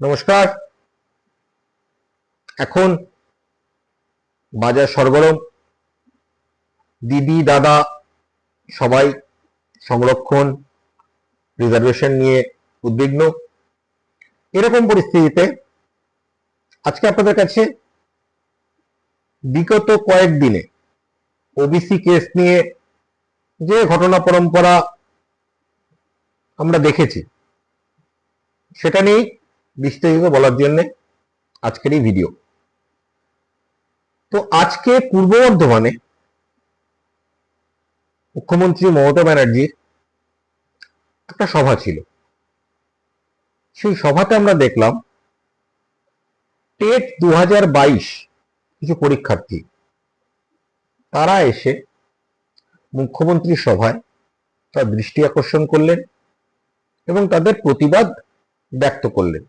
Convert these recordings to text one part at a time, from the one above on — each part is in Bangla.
নমস্কার। এখন বাজার সরগরম। দিদি, দাদা সবাই সংরক্ষণ রিজার্ভেশন নিয়ে উদ্বিগ্ন। এরকম পরিস্থিতিতে আজকে আপনাদের কাছে বিগত কয়েকদিনে ওবিসি কেস নিয়ে যে ঘটনা পরম্পরা আমরা দেখেছি, সেটা নিয়েই বিস্তারিত বলার জন্য আজকের এই ভিডিও তো আজকে পূর্ব বর্ধমানে মুখ্যমন্ত্রী মমতা ব্যানার্জির একটা সভা ছিল। সেই সভাতে আমরা দেখলাম, টেট দু হাজার বাইশ কিছু পরীক্ষার্থী, তারা এসে মুখ্যমন্ত্রীর সভায় তার দৃষ্টি আকর্ষণ করলেন এবং তাদের প্রতিবাদ ব্যক্ত করলেন।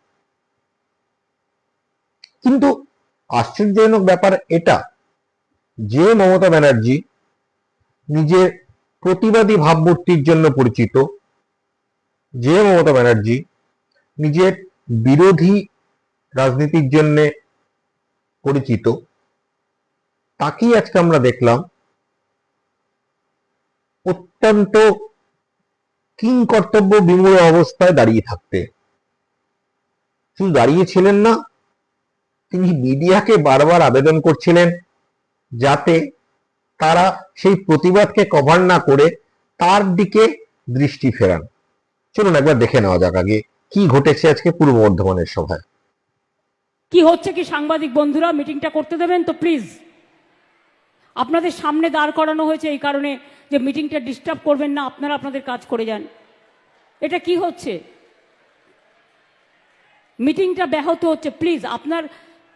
কিন্তু আশ্চর্যজনক ব্যাপার এটা যে মমতা ব্যানার্জি নিজের প্রতিবাদী ভাবমূর্তির জন্য পরিচিত, যে মমতা ব্যানার্জি নিজের বিরোধী রাজনীতির জন্য পরিচিত, তাকেই আজকে আমরা দেখলাম অত্যন্ত কিং কর্তব্য বিমূঢ় অবস্থায় দাঁড়িয়ে থাকতে। শুধু দাঁড়িয়েছিলেন না তিনি মিডিয়াকে বারবার আবেদন করছিলেন যাতে তারা সেই প্রতিবাদকে কভার না করে তার দিকে দৃষ্টি ফেরান। চলুন একবার দেখে নেওয়া যাক আগে কি ঘটেছে আজকে পূর্ব বর্ধমানের সভায়। কি হচ্ছে কি সাংবাদিক বন্ধুরা? মিটিংটা করতে দেবেন তো প্লিজ আপনাদের সামনে দাঁড় করানো হয়েছে এই কারণে যে মিটিংটা ডিস্টার্ব করবেন না, আপনারা আপনাদের কাজ করে যান। এটা কি হচ্ছে? মিটিংটা ব্যাহত হচ্ছে প্লিজ আপনার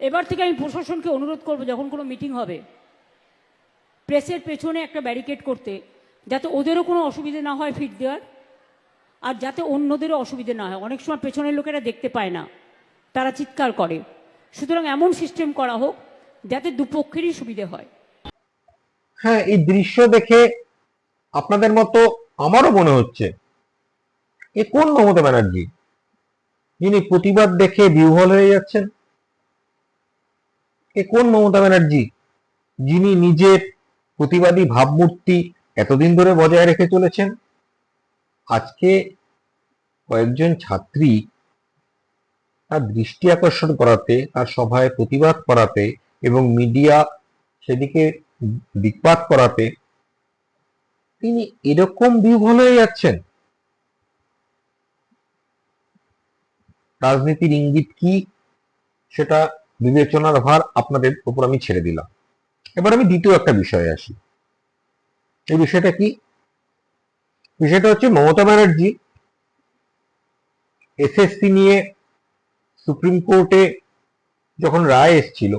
এবার থেকে আমি প্রশাসনকে অনুরোধ করব, যখন কোনো মিটিং হবে, প্রেসের পেছনে একটা ব্যারিকেড করতে, যাতে ওদেরও কোনো অসুবিধে না হয় ফিট দেওয়ার, আর যাতে অন্যদেরও অসুবিধে না হয়। অনেক সময় পেছনের লোকেরা দেখতে পায় না, তারা চিৎকার করে। সুতরাং এমন সিস্টেম করা হোক, যাতে দুপক্ষেরই সুবিধে হয়। হ্যাঁ এই দৃশ্য দেখে আপনাদের মতো আমারও মনে হচ্ছে এ কোন মমতা ব্যানার্জি? যিনি প্রতিবাদ দেখে বিহ্বল হয়ে যাচ্ছেন। এ কোন মমতা ব্যানার্জি? যিনি নিজের প্রতিবাদী ভাবমূর্তি এতদিন ধরে বজায় রেখে চলেছেন। আজকে কয়েকজন ছাত্রী তার দৃষ্টি আকর্ষণ করাতে, তার সভায় প্রতিবাদ করাতে এবং মিডিয়া সেদিকে দিকপাত করাতে তিনি এরকম বিহ্বল হয়ে যাচ্ছেন। রাজনীতির ইঙ্গিত কি? সেটা বিবেচনার ভার আপনাদের উপর আমি ছেড়ে দিলাম। এবার আমি দ্বিতীয় একটা বিষয়ে আসি। এই বিষয়টা কি? বিষয়টা হচ্ছে মমতা ব্যানার্জি এসএসসি নিয়ে সুপ্রিম কোর্টে যখন রায় এসছিল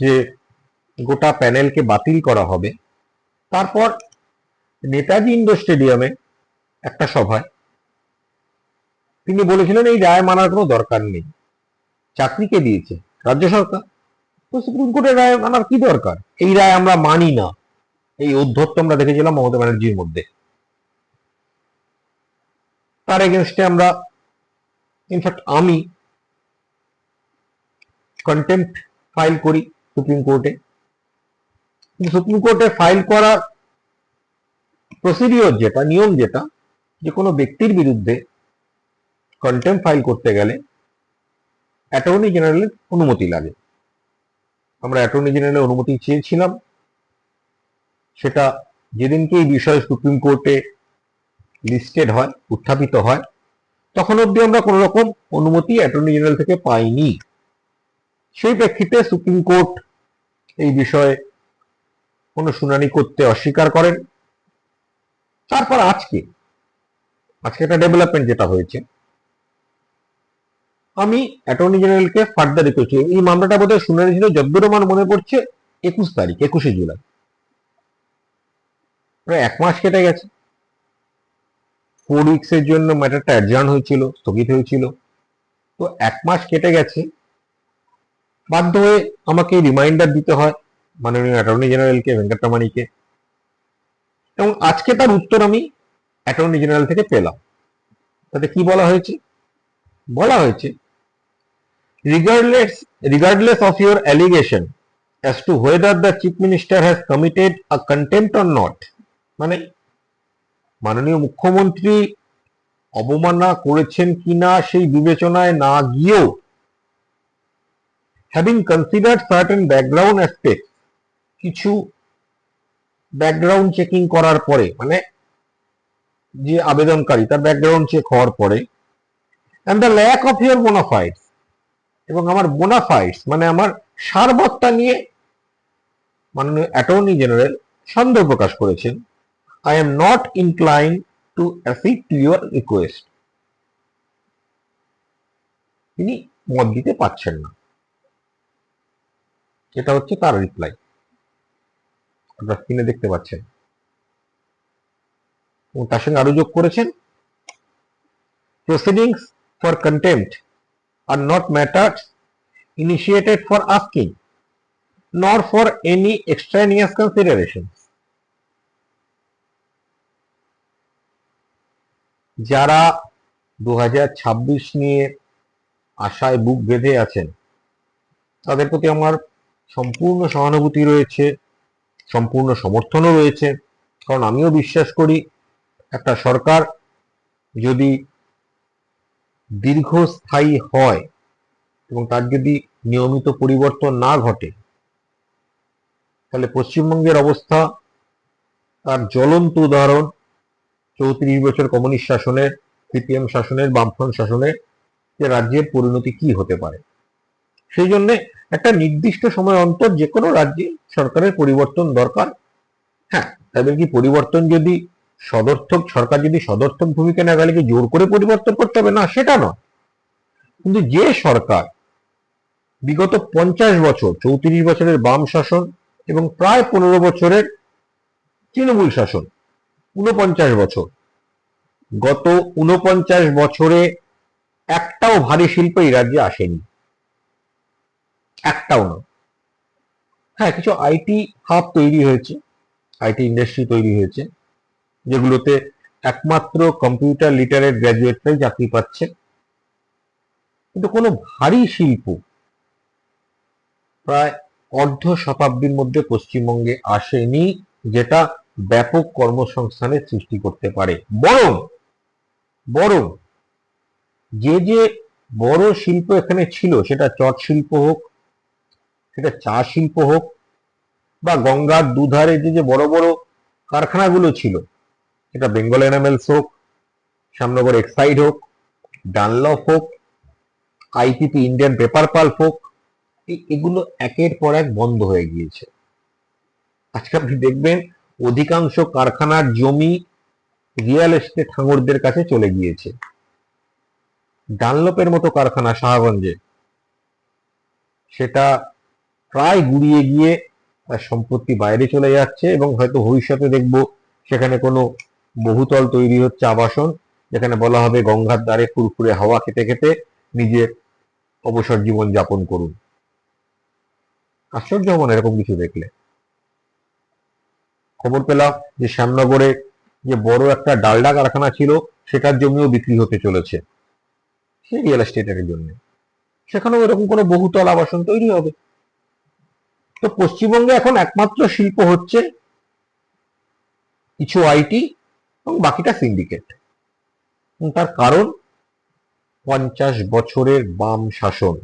যে গোটা প্যানেলকে বাতিল করা হবে, তারপর নেতাজি ইন্ডোর স্টেডিয়ামে একটা সভায় তিনি বলেছিলেন, এই রায় মানার কোনো দরকার নেই। চাকরিকে দিয়েছে, রাজ্য সরকার। তো সুপ্রিম কোর্টের রায় মানার কি দরকার? এই রায় আমরা মানি না। এই অধ্যত্ত আমরা দেখেছিলাম মমতা ব্যানার্জির মধ্যে। তার এগেনস্টে আমরা ইনফ্যাক্ট আমি কন্টেম্প ফাইল করি সুপ্রিম কোর্টে। সুপ্রিম কোর্টে ফাইল করার প্রসিডিওর যেটা, নিয়ম যেটা, যে কোনো ব্যক্তির বিরুদ্ধে কন্টেম্প ফাইল করতে গেলে অ্যাটর্নি জেনারেলের অনুমতি লাগে। আমরা অ্যাটর্নি জেনারেলের অনুমতি চেয়েছিলাম। সেটা যেদিনকে এই বিষয়ে সুপ্রিম কোর্টে লিস্টেড হয়, উত্থাপিত হয়, তখন অবধি আমরা কোনো রকম অনুমতি অ্যাটর্নি জেনারেল থেকে পাইনি। সেই প্রেক্ষিতে সুপ্রিম কোর্ট এই বিষয়ে কোনো শুনানি করতে অস্বীকার করেন। তারপর আজকে আজকে একটা ডেভেলপমেন্ট যেটা হয়েছে আমি অ্যাটর্নি জেনারেলকে ফার্দার রিকোয়েস্ট করি এই মামলাটা বোধহয় শুনানি ছিল যদ্দূর আমার মনে পড়ছে একুশ তারিখ, একুশে জুলাই। প্রায় এক মাস কেটে গেছে। ফোর উইকস এর জন্য ম্যাটারটা অ্যাডজার্ন হয়েছিল, স্থগিত হয়েছিল। তো এক মাস কেটে গেছে। বাধ্য হয়ে আমাকে রিমাইন্ডার দিতে হয় মাননীয় অ্যাটর্নি জেনারেলকে ভেঙ্কটরমানিকে এবং আজকে তার উত্তর আমি অ্যাটর্নি জেনারেল থেকে পেলাম। তাতে কি বলা হয়েছে? বলা হয়েছে regardless regardless of your allegation as to whether the chief minister has committed a contempt or not মানে মাননীয় মুখ্যমন্ত্রী অবমাননা করেছেন কিনা সেই বিবেচনায় না গিয়েও having considered certain background aspect কিছু ব্যাকগ্রাউন্ড চেকিং করার পরে মানে যে আবেদনকারী, তার ব্যাকগ্রাউন্ড চেক হওয়ার পরে and the lack of your bona fides এবং আমার বোনাফাইডস মানে আমার সারবত্তা নিয়ে মাননীয় অ্যাটর্নি জেনারেল সন্দেহ প্রকাশ করেছেন। I am not incline to accede to your request তিনি মত দিতে পারছেন না। এটা হচ্ছে তার রিপ্লাই আপনারা স্ক্রিনে দেখতে পাচ্ছেন। তার সঙ্গে আরও যোগ করেছেন। Proceedings for contempt are not matters initiated for asking, nor for any extraneous considerations. যারা দু হাজার ছাব্বিশ নিয়ে আশায় বুক বেঁধে আছেন তাদের প্রতি আমার সম্পূর্ণ সহানুভূতি রয়েছে সম্পূর্ণ সমর্থনও রয়েছে কারণ আমিও বিশ্বাস করি একটা সরকার যদি দীর্ঘস্থায়ী হয় এবং তার যদি নিয়মিত পরিবর্তন না ঘটে, তাহলে পশ্চিমবঙ্গের অবস্থা তার জ্বলন্ত উদাহরণ চৌত্রিশ বছর কমিউনিস্ট শাসনের সিপিএম শাসনের, বামফ্রন্ট শাসনের যে রাজ্যের পরিণতি কি হতে পারে। সেই জন্য একটা নির্দিষ্ট সময় অন্তর যে কোনো রাজ্যে সরকারের পরিবর্তন দরকার। হ্যাঁ তাদের কি পরিবর্তন যদি সদর্থক, সরকার যদি সদর্থক ভূমিকা না গেলে কি জোর করে পরিবর্তন করতে হবে? না, সেটা নয়। কিন্তু যে সরকার বিগত পঞ্চাশ বছর, চৌত্রিশ বছরের বাম শাসন এবং প্রায় পনেরো বছরের তৃণমূল শাসন উনপঞ্চাশ বছর, গত উনপঞ্চাশ বছরে একটাও ভারী শিল্প এই রাজ্যে আসেনি। একটাও না হ্যাঁ কিছু আইটি হাব তৈরি হয়েছে আইটি ইন্ডাস্ট্রি তৈরি হয়েছে। যেগুলোতে একমাত্র কম্পিউটার লিটারেট গ্র্যাজুয়েটরাই চাকরি পাচ্ছে। কিন্তু কোনো ভারী শিল্প প্রায় অর্ধ শতাব্দীর মধ্যে পশ্চিমবঙ্গে আসেনি, যেটা ব্যাপক কর্মসংস্থানের সৃষ্টি করতে পারে। বরং বরং যে যে বড় শিল্প এখানে ছিল, সেটা চট শিল্প হোক, সেটা চা শিল্প হোক, বা গঙ্গার দুধারে যে যে বড় বড় কারখানাগুলো ছিল সেটা বেঙ্গল এনামেলস হোক, শ্যামনগর এক্সাইড হোক ডানলপ হোক আইপিপি ইন্ডিয়ান পেপার পাল্প হোক এগুলো একের পর এক বন্ধ হয়ে গিয়েছে। আজকে আপনি দেখবেন অধিকাংশ কারখানার জমি রিয়েল এস্টেট ঠাঙরদের কাছে চলে গিয়েছে। ডানলপের মতো কারখানা শাহগঞ্জে, সেটা প্রায় গুড়িয়ে গিয়ে তার সম্পত্তি বাইরে চলে যাচ্ছে এবং হয়তো ভবিষ্যতে দেখব সেখানে কোনো বহুতল তৈরি হচ্ছে আবাসন, যেখানে বলা হবে গঙ্গার দ্বারে ফুরফুরে হাওয়া খেতে খেতে নিজের অবসর জীবন যাপন করুন। আশ্চর্য হব এরকম কিছু দেখলে। খবর পেলাম যে শ্যামনগরে যে বড় একটা ডালডা কারখানা ছিল, সেটার জমিও বিক্রি হতে চলেছে। সেই রিয়েল এস্টেটের জন্য। সেখানেও এরকম কোনো বহুতল আবাসন তৈরি হবে। তো পশ্চিমবঙ্গে এখন একমাত্র শিল্প হচ্ছে কিছু আইটি এবং বাকিটা সিন্ডিকেট তার কারণ পঞ্চাশ বছরের বাম শাসন।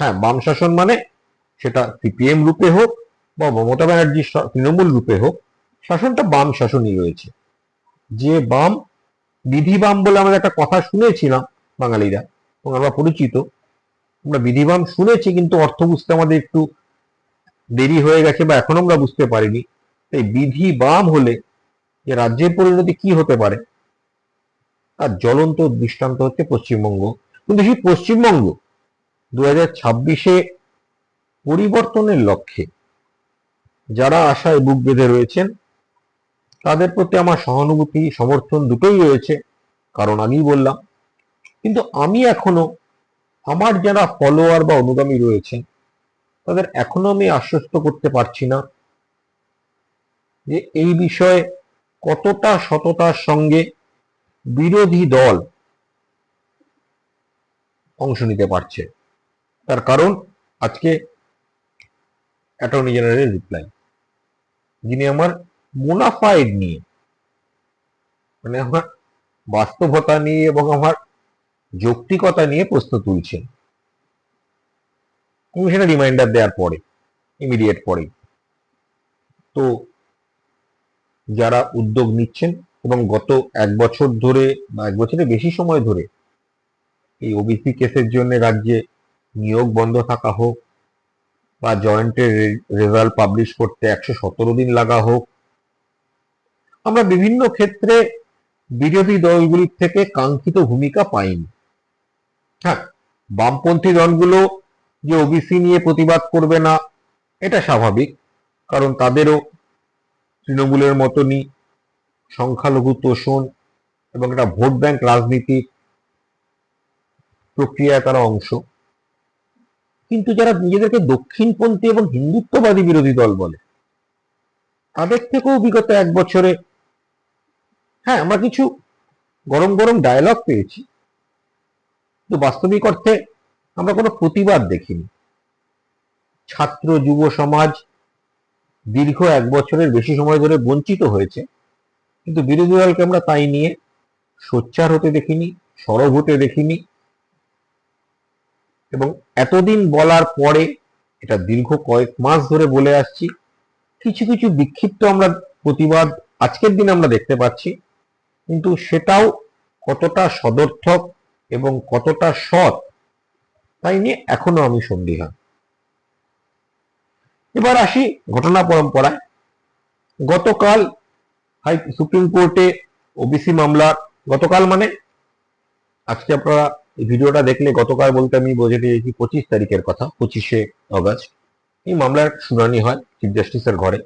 হ্যাঁ বাম শাসন মানে সেটা সিপিএম রূপে হোক বা মমতা ব্যানার্জির তৃণমূল রূপে হোক, শাসনটা বাম শাসনই রয়েছে। যে বাম, বিধি বাম বলে আমরা একটা কথা শুনেছিলাম বাঙালিরা, এবং আমরা পরিচিত। আমরা বিধিবাম শুনেছি, কিন্তু অর্থ বুঝতে আমাদের একটু দেরি হয়ে গেছে বা এখন আমরা বুঝতে পারিনি। তাই বিধি বাম হলে যে রাজ্যের পরিণতি কি হতে পারে? তার জ্বলন্ত দৃষ্টান্ত হচ্ছে পশ্চিমবঙ্গ। কিন্তু সেই পশ্চিমবঙ্গ দু হাজার ছাব্বিশে পরিবর্তনের লক্ষ্যে যারা আশায় বুক বেঁধে রয়েছেন, তাদের প্রতি আমার সহানুভূতি, সমর্থন দুটোই রয়েছে, কারণ আমি বললাম। কিন্তু আমি এখনও আমার যারা ফলোয়ার বা অনুগামী রয়েছেন, তাদের এখনও আমি আশ্বস্ত করতে পারছি না যে এই বিষয়ে কতটা সততার সঙ্গে বিরোধী দল অংশ নিতে পারছে? তার কারণ আজকে অ্যাটর্নি জেনারেল রিপ্লাই যিনি আমার মুনাফাইড নিয়ে মানে আমার বাস্তবতা নিয়ে এবং আমার যৌক্তিকতা নিয়ে প্রশ্ন তুলছেন। সেটা রিমাইন্ডার দেওয়ার পরে ইমিডিয়েট পরে। তো যারা উদ্যোগ নিচ্ছেন এবং গত এক বছর ধরে বা এক বছরের বেশি সময় ধরে এই ওবিসি কেসের জন্য রাজ্যে নিয়োগ বন্ধ থাকা হোক বা জয়েন্টের রেজাল্ট পাবলিশ করতে একশো সতেরো দিন লাগা হোক, আমরা বিভিন্ন ক্ষেত্রে বিরোধী দলগুলির থেকে কাঙ্ক্ষিত ভূমিকা পাইনি। হ্যাঁ বামপন্থী দলগুলো যে ওবিসি নিয়ে প্রতিবাদ করবে না, এটা স্বাভাবিক, কারণ তাদেরও তৃণমূলের মতনই সংখ্যালঘু তোষণ এবং একটা ভোট ব্যাংক রাজনীতির প্রক্রিয়ায় তারা অংশ। কিন্তু যারা নিজেদেরকে দক্ষিণপন্থী এবং হিন্দুত্ববাদী বিরোধী দল বলে, তাদের থেকেও বিগত এক বছরে হ্যাঁ আমরা কিছু গরম গরম ডায়লগ পেয়েছি, কিন্তু বাস্তবিক অর্থে আমরা কোনো প্রতিবাদ দেখিনি। ছাত্র, যুব সমাজ দীর্ঘ এক বছরের বেশি সময় ধরে বঞ্চিত হয়েছে। কিন্তু বিরোধী দলকে আমরা তাই নিয়ে সোচ্চার হতে দেখিনি, সরব হতে দেখিনি এবং এতদিন বলার পরে এটা দীর্ঘ কয়েক মাস ধরে বলে আসছি, কিছু কিছু বিক্ষিপ্ত আমরা প্রতিবাদ আজকের দিনে আমরা দেখতে পাচ্ছি, কিন্তু সেটাও কতটা সদর্থক এবং কতটা সৎ তাই নিয়ে এখনও আমি সন্দিহান। এবার আসি ঘটনা পরম্পরায়। গতকাল হাই সুপ্রিম কোর্টে ওবিসি মামলা গতকাল মানে? আজকে আপনারা এই ভিডিওটা দেখলে গতকাল বলতে আমি বোঝাতে চাইছি পঁচিশ তারিখের কথা, পঁচিশে অগস্ট। এই মামলার শুনানি হয় চিফ জাস্টিসের ঘরে,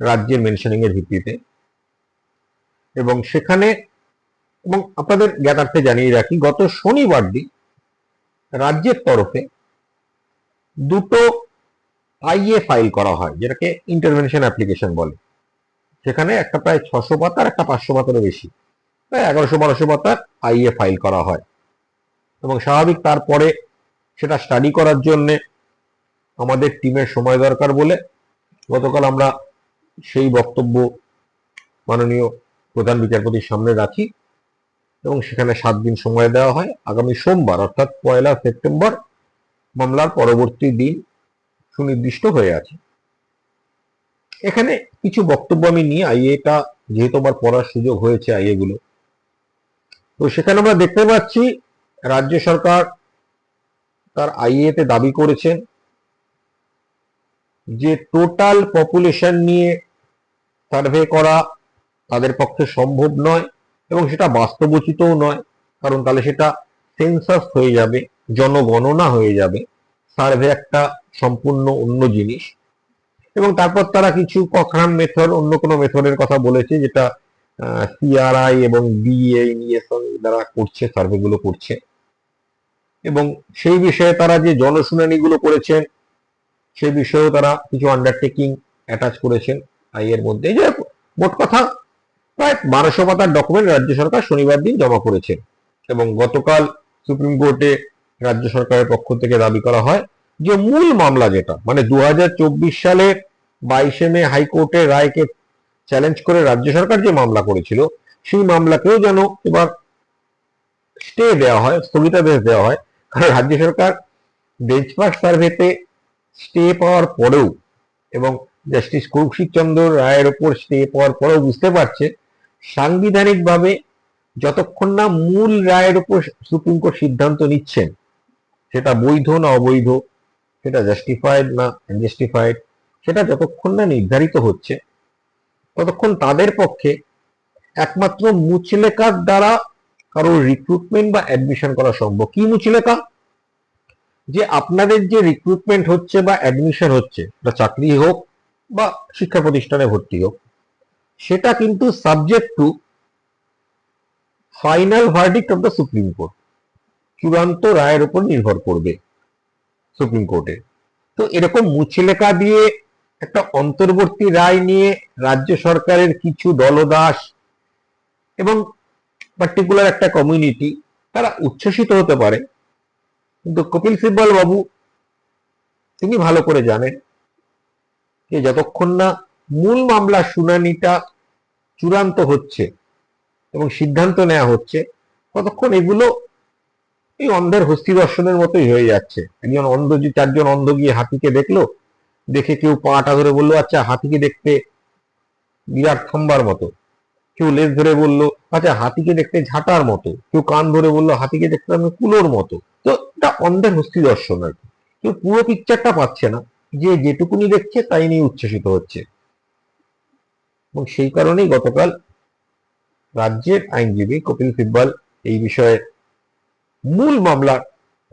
রাজ্যের মেনশনিং এর ভিত্তিতে। এবং সেখানে এবং আপনাদের জ্ঞাতার্থে জানিয়ে রাখি, গত শনিবার দিন রাজ্যের তরফে দুটো আইএ ফাইল করা হয়, যেটাকে ইন্টারভেনশন অ্যাপ্লিকেশন বলে। সেখানে একটা প্রায় ছশো পাতার একটা পাঁচশো পাতারও বেশি। প্রায় এগারোশো, বারোশো পাতার আইএ ফাইল করা হয়। এবং স্বাভাবিক তারপরে সেটা স্টাডি করার জন্যে আমাদের টিমের সময় দরকার বলে গতকাল আমরা সেই বক্তব্য মাননীয় প্রধান বিচারপতির সামনে রাখি এবং সেখানে সাত দিন সময় দেওয়া হয়। আগামী সোমবার, অর্থাৎ পয়লা সেপ্টেম্বর, মামলার পরবর্তী দিন সুনির্দিষ্ট হয়ে আছে। এখানে কিছু বক্তব্য আমি নিয়ে আইএটা যেহেতু আমার পড়ার সুযোগ হয়েছে আইএ গুলো। তো সেখানে আমরা দেখতে পাচ্ছি, রাজ্য সরকার তার আইএতে দাবি করেছেন যে টোটাল পপুলেশন নিয়ে সার্ভে করা তাদের পক্ষে সম্ভব নয় এবং সেটা বাস্তবোচিতও নয়, কারণ তাহলে সেটা সেন্সাস হয়ে যাবে, জনগণনা হয়ে যাবে। সার্ভে একটা সম্পূর্ণ অন্য জিনিস। এবং তারপর তারা কিছু কখরান মেথড অন্য কোনো মেথডের কথা বলেছে, যেটা সিআরআই এবং বিএ দ্বারা করছে সার্ভেগুলো করছে। এবং সেই বিষয়ে তারা যে জনশুনানিগুলো করেছেন, সেই বিষয়েও তারা কিছু আন্ডারটেকিং অ্যাটাচ করেছেন আই এর মধ্যে। যে মোট কথা, প্রায় বারোশো পাতার ডকুমেন্ট রাজ্য সরকার শনিবার দিন জমা করেছে। এবং গতকাল সুপ্রিম কোর্টে রাজ্য সরকারের পক্ষ থেকে দাবি করা হয় যে মূল মামলা যেটা মানে দু সালে বাইশে মে হাইকোর্টের রায়কে চ্যালেঞ্জ করে রাজ্য সরকার যে মামলা করেছিল, সেই মামলাকেও যেন এবার স্টে দেওয়া হয়, স্থগিতাদেশ দেওয়া হয়, কারণ রাজ্য সরকার বেঞ্চমার্ক সার্ভেতে স্টে পাওয়ার পরেও এবং জাস্টিস কৌশিক চন্দ্র রায়ের ওপর স্টে পাওয়ার পরেও বুঝতে পারছে, সাংবিধানিকভাবে যতক্ষণ না মূল রায়ের উপর সুপ্রিম কোর্ট সিদ্ধান্ত নিচ্ছেন সেটা বৈধ না অবৈধ সেটা জাস্টিফাইড না আনজাস্টিফাইড সেটা যতক্ষণ না নির্ধারিত হচ্ছে, ততক্ষণ তাদের পক্ষে একমাত্র মুচলেকার দ্বারা কারোর রিক্রুটমেন্ট বা অ্যাডমিশন করা সম্ভব। কি মুচলেকা? যে আপনাদের যে রিক্রুটমেন্ট হচ্ছে বা অ্যাডমিশন হচ্ছে সেটা চাকরি হোক বা শিক্ষা প্রতিষ্ঠানে ভর্তি হোক, সেটা কিন্তু subject to final verdict of the supreme court চূড়ান্ত রায়ের উপর নির্ভর করবে। সুপ্রিম কোর্টে। তো এরকম মুচলেকা দিয়ে একটা অন্তর্বর্তী রায় নিয়ে রাজ্য সরকারের কিছু দলদাস এবং পার্টিকুলার একটা কমিউনিটি তারা উচ্ছ্বসিত হতে পারে। কিন্তু কপিল সিব্বল বাবু, তিনি ভালো করে জানেন যে যতক্ষণ না মূল মামলার শুনানিটা চূড়ান্ত হচ্ছে এবং সিদ্ধান্ত নেওয়া হচ্ছে, ততক্ষণ এগুলো এই অন্ধের হস্তি দর্শনের মতোই হয়ে যাচ্ছে। একজন অন্ধ চারজন অন্ধ গিয়ে হাতিকে দেখল, দেখে কেউ পাটা ধরে বলল আচ্ছা হাতিকে দেখতে বিরাট খাম্বার মতো। কেউ লেজ ধরে বলল আচ্ছা হাতিকে দেখতে ঝাঁটার মতো। কেউ কান ধরে বলল, হাতিকে দেখতে আমি কুলোর মতো। তো এটা অন্ধের হস্তি দর্শন আর কি। কেউ পুরো পিকচারটা পাচ্ছে না। যে যেটুকুনি দেখছে, তাই নিয়ে উচ্ছ্বসিত হচ্ছে। এবং সেই কারণেই গতকাল রাজ্যের আইনজীবী কপিল সিব্বাল এই বিষয়ে মূল মামলার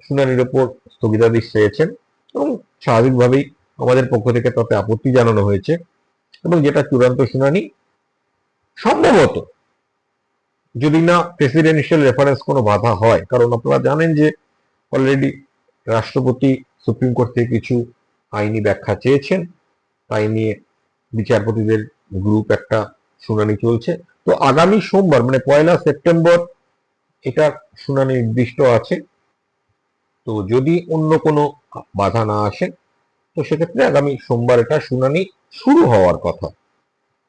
শুনানির ওপর স্থগিতাদেশ চেয়েছেন এবং স্বাভাবিকভাবেই আমাদের পক্ষ থেকে তাতে আপত্তি জানানো হয়েছে এবং যেটা চূড়ান্ত শুনানি, সম্ভবত যদি না প্রেসিডেন্সিয়াল রেফারেন্স কোনো বাধা হয়, কারণ আপনারা জানেন যে অলরেডি রাষ্ট্রপতি সুপ্রিম কোর্ট থেকে কিছু আইনি ব্যাখ্যা চেয়েছেন। তাই নিয়ে বিচারপতিদের গ্রুপ একটা শুনানি চলছে। তো আগামী সোমবার মানে পয়লা সেপ্টেম্বর এটা শুনানি নির্দিষ্ট আছে। তো যদি অন্য কোনো বাধা না আসে, তো সেক্ষেত্রে আগামী সোমবার এটা শুনানি শুরু হওয়ার কথা।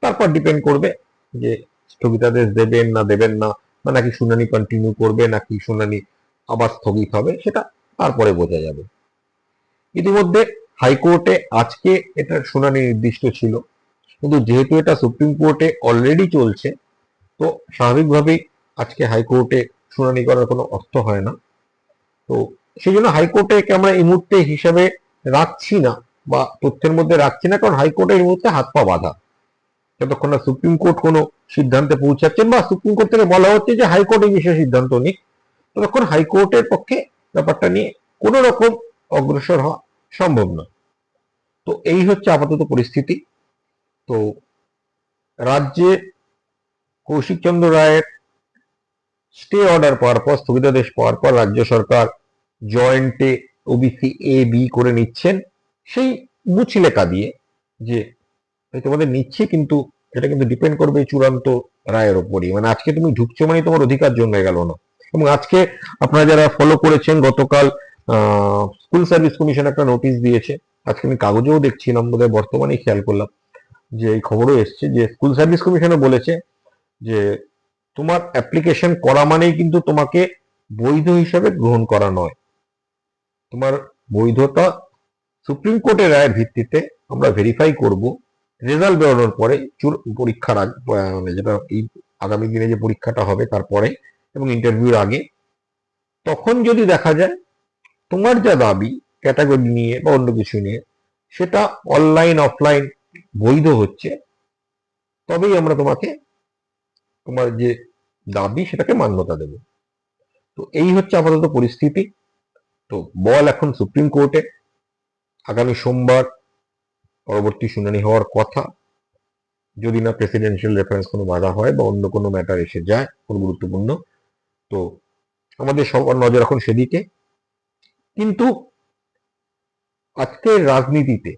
তারপর ডিপেন্ড করবে যে স্থগিতাদেশ দেবেন না দেবেন না, বা নাকি শুনানি কন্টিনিউ করবে, নাকি শুনানি আবার স্থগিত হবে, সেটা তারপরে বোঝা যাবে। ইতিমধ্যে হাইকোর্টে আজকে এটার শুনানি নির্দিষ্ট ছিল। কিন্তু যেহেতু এটা সুপ্রিম কোর্টে অলরেডি চলছে, তো স্বাভাবিকভাবেই আজকে হাইকোর্টে শুনানি করার কোনো অর্থ হয় না। তো সেই জন্য হাইকোর্টে আমরা এই মুহূর্তে হিসাবে রাখছি না বা তথ্যের মধ্যে রাখছি না? কারণ হাইকোর্টে এই মুহূর্তে হাত পা বাঁধা। যতক্ষণ না সুপ্রিম কোর্ট কোনো সিদ্ধান্তে পৌঁছাচ্ছেন বা সুপ্রিম কোর্ট থেকে বলা হচ্ছে যে হাইকোর্ট এই বিষয়ে সিদ্ধান্ত নিক, ততক্ষণ হাইকোর্টের পক্ষে ব্যাপারটা নিয়ে কোনো রকম অগ্রসর হওয়া সম্ভব না তো এই হচ্ছে আপাতত পরিস্থিতি। তো রাজ্যে কৌশিক চন্দ্র রায়ের স্টে অর্ডার পাওয়ার পর স্থগিতাদেশ পাওয়ার পর রাজ্য সরকার জয়েন্টে ওবিসি এ বি করে নিচ্ছেন। সেই মুচলেকা দিয়ে যে তোমাদের নিচ্ছে, কিন্তু এটা কিন্তু ডিপেন্ড করবে চূড়ান্ত রায়ের ওপরই। মানে আজকে তুমি ঢুকছো মানে তোমার অধিকার জন্মে গেল না। এবং আজকে আপনারা যারা ফলো করেছেন, গতকাল স্কুল সার্ভিস কমিশন একটা নোটিশ দিয়েছে। আজকে আমি কাগজেও দেখছিলাম বোধহয় বর্তমানেই খেয়াল করলাম। যে এই খবরও এসছে যে স্কুল সার্ভিস কমিশনও বলেছে যে তোমার অ্যাপ্লিকেশন করা মানেই কিন্তু তোমাকে বৈধ হিসাবে গ্রহণ করা নয়। তোমার বৈধতা সুপ্রিম কোর্টের রায়ের ভিত্তিতে আমরা ভেরিফাই করব। রেজাল্ট বেরোনোর পরে পরীক্ষার আগ মানে যেটা এই আগামী দিনে যে পরীক্ষাটা হবে তারপরে এবং ইন্টারভিউর আগে, তখন যদি দেখা যায় তোমার যা দাবি ক্যাটাগরি নিয়ে বা অন্য কিছু নিয়ে, সেটা অনলাইন অফলাইন বৈধ হচ্ছে, তবেই আমরা তোমাকে তোমার যে দাবি সেটাকে মান্যতা দেব। তো এই হচ্ছে আপাতত পরিস্থিতি। তো বল এখন সুপ্রিম কোর্টে। আগামী সোমবার পরবর্তী শুনানি হওয়ার কথা। যদি না প্রেসিডেন্সিয়াল রেফারেন্স কোনো বাধা হয় বা অন্য কোনো ম্যাটার এসে যায় কোনো গুরুত্বপূর্ণ। তো আমাদের সবার নজর এখন সেদিকে। কিন্তু আজকের রাজনীতিতে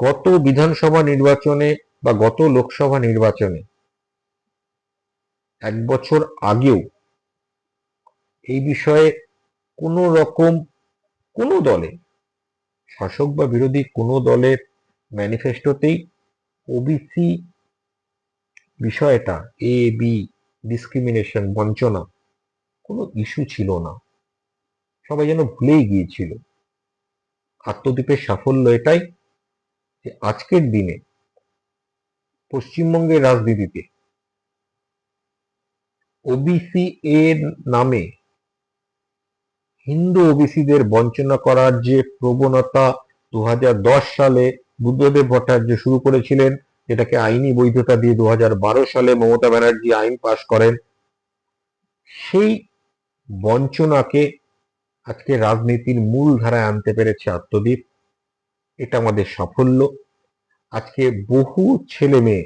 গত বিধানসভা নির্বাচনে বা গত লোকসভা নির্বাচনে এক বছর আগেও এই বিষয়ে কোনো রকম কোনো দলে, শাসক বা বিরোধী কোনো দলের ম্যানিফেস্টোতেই ওবিসি বিষয়টা এ বি ডিসক্রিমিনেশন বঞ্চনা কোনো ইস্যু ছিল না। সবাই যেন ভুলেই গিয়েছিল। আত্মদ্বীপের সাফল্য এটাই যে আজকের দিনে পশ্চিমবঙ্গের রাজনীতিতে ওবিসি এর নামে হিন্দু ওবিসিদের বঞ্চনা করার যে প্রবণতা দু সালে বুদ্ধদেব ভট্টাচার্য শুরু করেছিলেন, যেটাকে আইনি বৈধতা দিয়ে দু সালে মমতা ব্যানার্জি আইন পাশ করেন, সেই বঞ্চনাকে আজকে রাজনীতির মূল ধারায় আনতে পেরেছে আত্মদীপ। এটা আমাদের সাফল্য। আজকে বহু ছেলে মেয়ে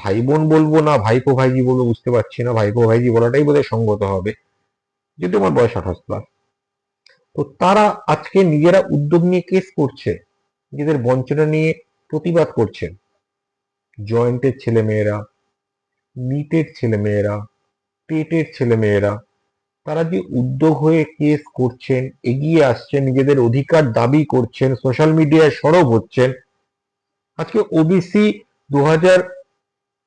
ভাই বোন বলব না, ভাইপো ভাইজি বলব, বুঝতে পারছি না। ভাইপো ভাইজি বলাটাই বোধহয় সঙ্গত হবে যেহেতু আমার বয়স আঠাশ প্লাস তো তারা আজকে নিজেরা উদ্যোগ নিয়ে কেস করছে, নিজেদের বঞ্চনা নিয়ে প্রতিবাদ করছেন জয়েন্টের ছেলে মেয়েরা নিটের ছেলে মেয়েরা টেটের ছেলে মেয়েরা তারা যে উদ্যোগ হয়ে কেস করছেন, এগিয়ে আসছেন, নিজেদের অধিকার দাবি করছেন সোশ্যাল মিডিয়ায় সরব হচ্ছেন, আজকে ওবিসি দু হাজার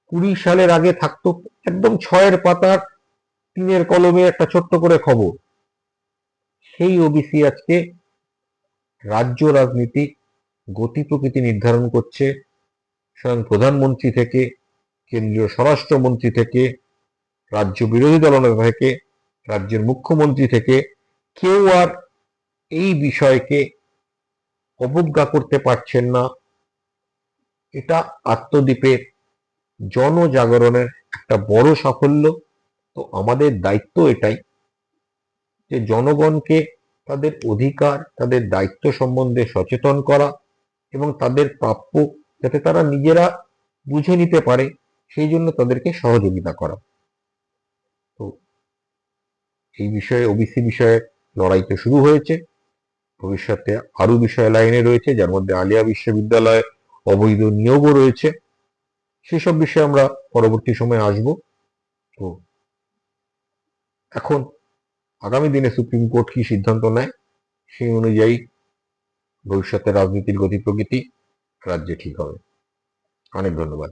কুড়ি সালের আগে থাকতো একদম ছয়ের পাতার তিনের কলমে একটা ছোট্ট করে খবর। সেই ওবিসি আজকে রাজ্য রাজনীতি, গতি প্রকৃতি নির্ধারণ করছে। স্বয়ং প্রধানমন্ত্রী থেকে, কেন্দ্রীয় স্বরাষ্ট্রমন্ত্রী থেকে, রাজ্য বিরোধী দলনেতা থেকে, রাজ্যের মুখ্যমন্ত্রী থেকে কেউ আর এই বিষয়কে অবজ্ঞা করতে পারছেন না। এটা আত্মদ্বীপের জনজাগরণের একটা বড় সাফল্য। তো আমাদের দায়িত্ব এটাই যে জনগণকে তাদের অধিকার, তাদের দায়িত্ব সম্বন্ধে সচেতন করা এবং তাদের প্রাপ্য যাতে তারা নিজেরা বুঝে নিতে পারে, সেই জন্য তাদেরকে সহযোগিতা করা। তো এই বিষয়ে ওবিসি বিষয়ে লড়াই তো শুরু হয়েছে। ভবিষ্যতে আরও বিষয় লাইনে রয়েছে, যার মধ্যে আলিয়া বিশ্ববিদ্যালয়ে অবৈধ নিয়োগও রয়েছে। সেসব বিষয়ে আমরা পরবর্তী সময়ে আসব। তো এখন আগামী দিনে সুপ্রিম কোর্ট কি সিদ্ধান্ত নেয় সেই অনুযায়ী ভবিষ্যতে রাজনীতির গতি প্রকৃতি, রাজ্যে ঠিক হবে। অনেক ধন্যবাদ।